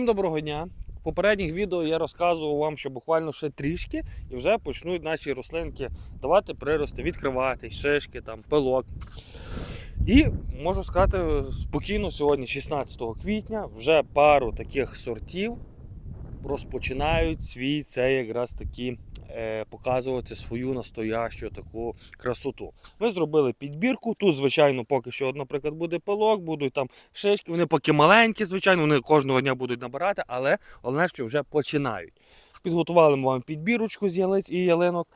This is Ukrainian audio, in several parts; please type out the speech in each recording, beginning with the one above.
Всім доброго дня. В попередніх відео я розказував вам, що буквально ще трішки і вже почнуть наші рослинки давати прирости, відкривати, шишки, там, пилок. І можу сказати спокійно, сьогодні, 16 квітня, вже пару таких сортів розпочинають свій цей якраз таки е, показувати свою настоящу таку красоту. Ми зробили підбірку. Тут, звичайно, поки що, наприклад, буде пилок, будуть там шишки. Вони поки маленькі, звичайно, вони кожного дня будуть набирати, але головне, що вже починають. Підготували ми вам підбірочку з ялиць і ялинок.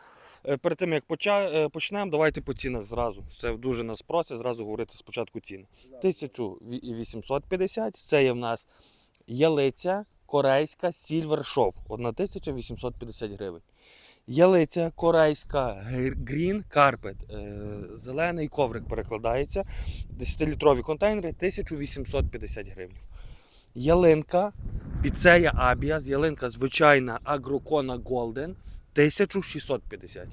Е, Перед тим як е, почнемо, давайте по цінах зразу. Це дуже нас просять зразу говорити спочатку ціни. 1850 це є в нас ялиця корейська Silver Show 1850 гривень. Ялиця корейська гр- Green Carpet, е, зелений коврик перекладається. 10-літрові контейнери 1850 гривень. Ялинка Піцея Абіас, ялинка звичайна Агрокона Golden 1650.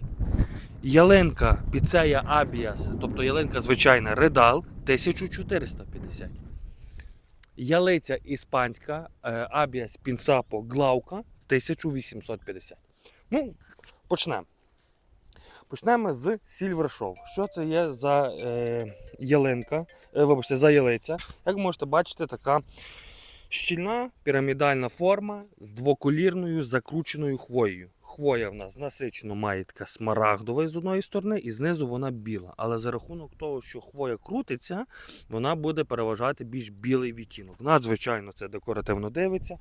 Ялинка Піцея Абіас, тобто ялинка звичайна Редал 1450. Ялиця іспанська е, Абіас Пінсапо Глаука 1850. Ну, почнемо. Почнемо з Show. Що це є за е, ялинка? Е, вибачте, за ялиця. Як можете бачити, така щільна пірамідальна форма з двоколірною закрученою хвоєю. Хвоя в нас насичено має така смарагдова з одної сторони, і знизу вона біла. Але за рахунок того, що хвоя крутиться, вона буде переважати більш білий відтінок. Надзвичайно це декоративно дивиться.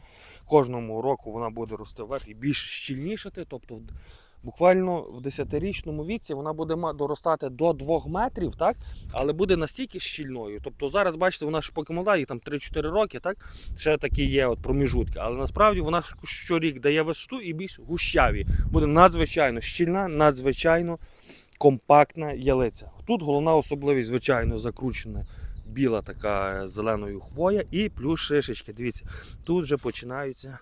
Кожному року вона буде рости вверх і більш щільнішати. Тобто, буквально в 10-річному віці вона буде доростати до 2 метрів, так? але буде настільки щільною. Тобто зараз, бачите, вона ж поки молода, їй там 3-4 роки, так? ще такі є от проміжутки. Але насправді вона щорік дає висоту і більш гущаві. Буде надзвичайно щільна, надзвичайно компактна ялиця. Тут головна особливість, звичайно, закручена біла така зеленою хвоя і плюс шишечки. Дивіться, тут вже починаються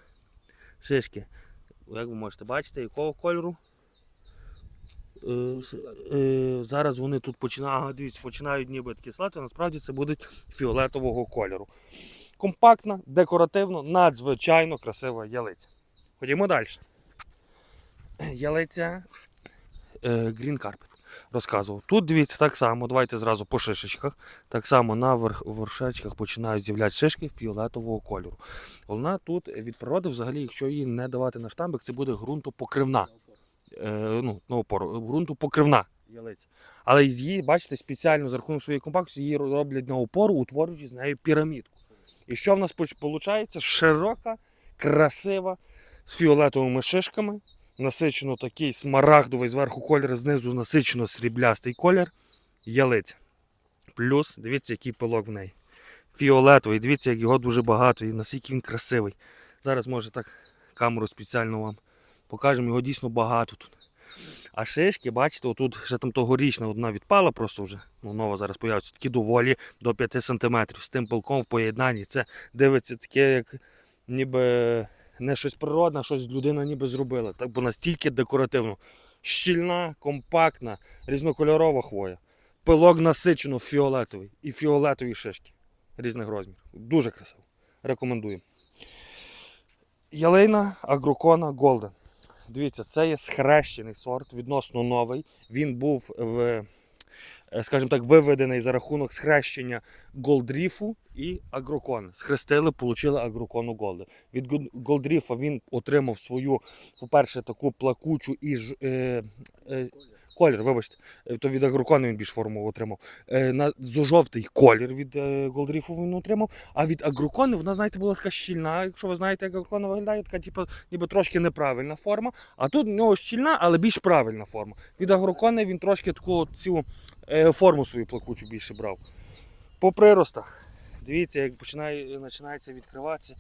шишки. Як ви можете бачити, якого кольору? Е, е, зараз вони тут починають, дивіться, починають ніби такі слати, насправді це будуть фіолетового кольору. Компактна, декоративно, надзвичайно красива ялиця. Ходімо далі. Ялиця е, Green Carpet. Розказував. Тут дивіться так само, давайте зразу по шишечках. Так само на верх, вершечках починають з'являтися шишки фіолетового кольору. Вона тут від природи, взагалі, якщо її не давати на штамбик, це буде ґрунтопокривна. Е, ну, на опору, ґрунтопокривна ялиця. Але з її, бачите, спеціально за рахунок своєї компактності її роблять на опору, утворюючи з нею пірамідку. І що в нас виходить? Широка, красива, з фіолетовими шишками. Насичено такий смарагдовий зверху колір, знизу насичено сріблястий колір. Ялиця. Плюс, дивіться, який пилок в неї. Фіолетовий, дивіться, як його дуже багато і наскільки він красивий. Зараз, може, так камеру спеціально вам покажемо, його дійсно багато тут. А шишки, бачите, отут вже там тогорічна одна відпала, просто вже ну, нова зараз появиться, такі доволі до 5 см з тим пилком в поєднанні. Це дивиться таке, як ніби не щось природне, щось людина ніби зробила. Так, бо настільки декоративно. Щільна, компактна, різнокольорова хвоя. Пилок насичено фіолетовий і фіолетові шишки різних розмірів. Дуже красиво. Рекомендую. Ялина Агрокона Голден. Дивіться, це є схрещений сорт, відносно новий. Він був в, е, скажімо так, виведений за рахунок схрещення Голдріфу і Агрокон. Схрестили, отримали Агрокону голди. Від Гол- Голдріфа він отримав свою, по-перше, таку плакучу і ж, е, е, колір, вибачте, е, то від Агрокону він більш форму отримав. Е, на жовтий колір від е, Голдріфу він отримав. А від Агрокони вона, знаєте, була така щільна. Якщо ви знаєте, як Агрокона виглядає, така, типу, ніби трошки неправильна форма. А тут в нього щільна, але більш правильна форма. Від Агрокони він трошки таку е, форму свою плакучу більше брав. По приростах. Дивіться, як починає, починається відкриватися.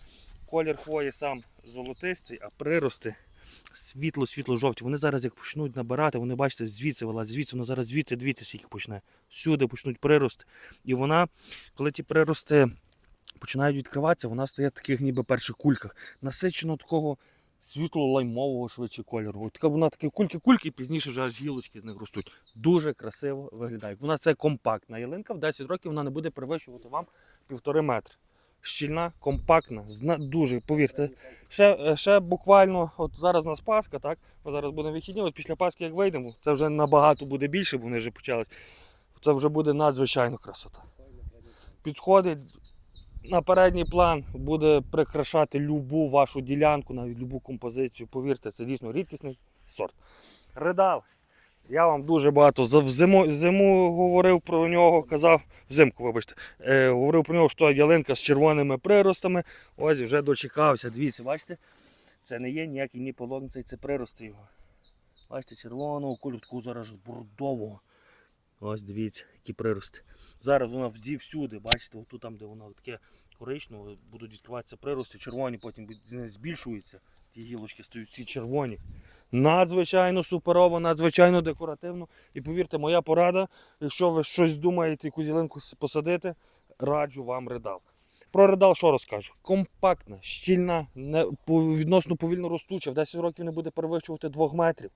Колір хвої сам золотистий, а прирости світло-світло-жовті. Вони зараз як почнуть набирати, вони бачите, звідси вилазять, звідси, воно зараз звідси, дивіться, скільки почне. Всюди почнуть прирости. І вона, коли ті прирости починають відкриватися, вона стає в таких ніби перших кульках. Насичено такого світло-лаймового швидше кольору. От така вона такі кульки-кульки, і пізніше вже аж гілочки з них ростуть. Дуже красиво виглядає. Вона це компактна ялинка, в 10 років вона не буде перевищувати вам півтори метри. Щільна, компактна, дуже, повірте. Ще, е, ще буквально, от зараз у нас Пасха, так? Ми зараз будемо вихідні, от після Пасхи, як вийдемо, це вже набагато буде більше, бо вони вже почались. Це вже буде надзвичайно красота. Підходить на передній план, буде прикрашати любу вашу ділянку, навіть любу композицію. Повірте, це дійсно рідкісний сорт. Редал. Я вам дуже багато зиму, зиму говорив про нього, казав, взимку, вибачте, е, говорив про нього, що ялинка з червоними приростами. Ось вже дочекався. Дивіться, бачите? Це не є ніякий ні полонцей, це прирости його. Бачите, червоного кольору, зараз ж бордового. Ось дивіться, які прирости. Зараз вона всюди, бачите, отут там, де вона таке коричневе, будуть відкриватися прирости, червоні, потім збільшуються. Ті гілочки стають всі червоні. Надзвичайно суперово, надзвичайно декоративно. І повірте, моя порада, якщо ви щось думаєте, яку зеленку посадити, раджу вам редал. Про редал що розкажу? Компактна, щільна, не, відносно повільно ростуча, в 10 років не буде перевищувати 2 метрів.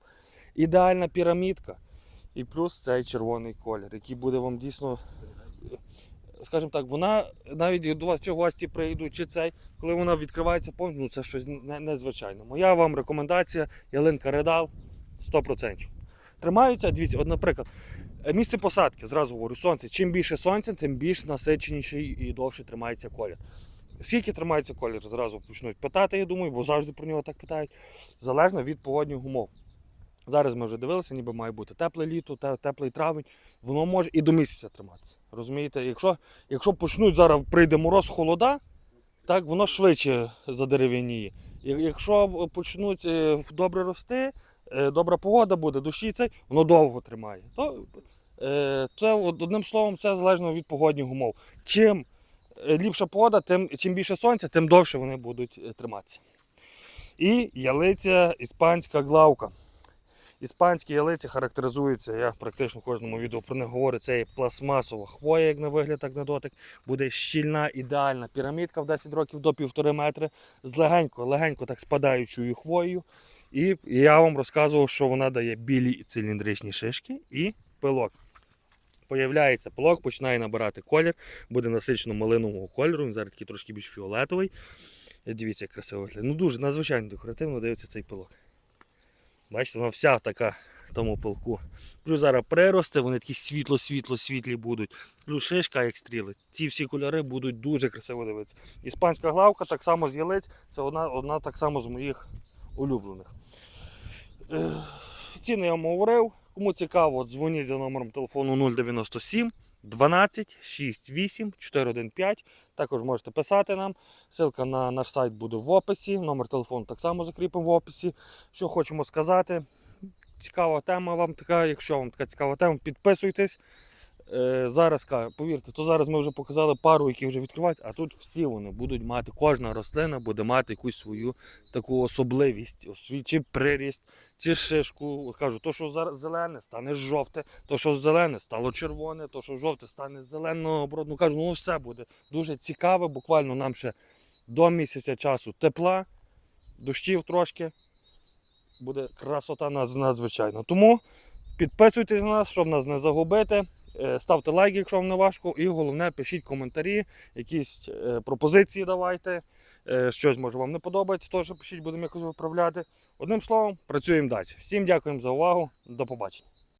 Ідеальна пірамідка. І плюс цей червоний колір, який буде вам дійсно, скажімо так, вона навіть до вас чи гості прийдуть, чи цей, коли вона відкривається повністю, ну це щось не- незвичайне. Моя вам рекомендація ялинка Редал 100%. Тримаються, дивіться, от, наприклад, е, місце посадки, зразу говорю, сонце. Чим більше сонця, тим більш насиченіший і довше тримається колір. Скільки тримається колір, зразу почнуть питати, я думаю, бо завжди про нього так питають. Залежно від погодних умов. Зараз ми вже дивилися, ніби має бути тепле літо, теплий травень. Воно може і до місяця триматися. Розумієте, якщо, якщо почнуть зараз прийде мороз, холода, так воно швидше задерев'яніє. Якщо почнуть е, добре рости, е, добра погода буде, дощі цей, воно довго тримає. То, е, це одним словом, це залежно від погодних умов. Чим ліпша погода, тим чим більше сонця, тим довше вони будуть триматися. І ялиця іспанська главка. Іспанські ялиці характеризуються, я практично в кожному відео про них говорю, це є пластмасова хвоя, як на вигляд, так на дотик. Буде щільна, ідеальна пірамідка в 10 років до 1,5 метри з легенько, легенько так спадаючою хвоєю. І я вам розказував, що вона дає білі циліндричні шишки і пилок. Появляється пилок, починає набирати колір, буде насичено малинового кольору, він зараз такий трошки більш фіолетовий. Дивіться, як красиво. Ну дуже надзвичайно декоративно дивиться цей пилок. Бачите, вона вся така в тому пилку. Плюс зараз прирости, вони такі світло-світло-світлі будуть. Плюс шишка, як стріли. Ці всі кольори будуть дуже красиво дивитися. Іспанська главка так само з ялиць, це одна, одна так само з моїх улюблених. Ціни я вам говорив. Кому цікаво, дзвоніть за номером телефону 097 12 6 8 415. Також можете писати нам. Ссылка на наш сайт буде в описі. Номер телефону так само закріпимо в описі. Що хочемо сказати. Цікава тема вам така. Якщо вам така цікава тема, підписуйтесь. Е, зараз повірте, то зараз ми вже показали пару, які вже відкриваються, а тут всі вони будуть мати, кожна рослина буде мати якусь свою таку особливість, чи приріст, чи шишку. Кажу, то, що зараз зелене, стане жовте, то, що зелене, стало червоне, то, що жовте, стане зеленого оброду. Ну, кажу, ну все буде дуже цікаве. Буквально нам ще до місяця часу тепла, дощів трошки. Буде красота надзвичайна. Тому підписуйтесь на нас, щоб нас не загубити. Е, Ставте лайк, якщо вам не важко, і головне, пишіть коментарі, якісь е, пропозиції давайте. Е, щось може вам не подобається, теж пишіть, будемо якось виправляти. Одним словом, працюємо далі. Всім дякуємо за увагу. До побачення.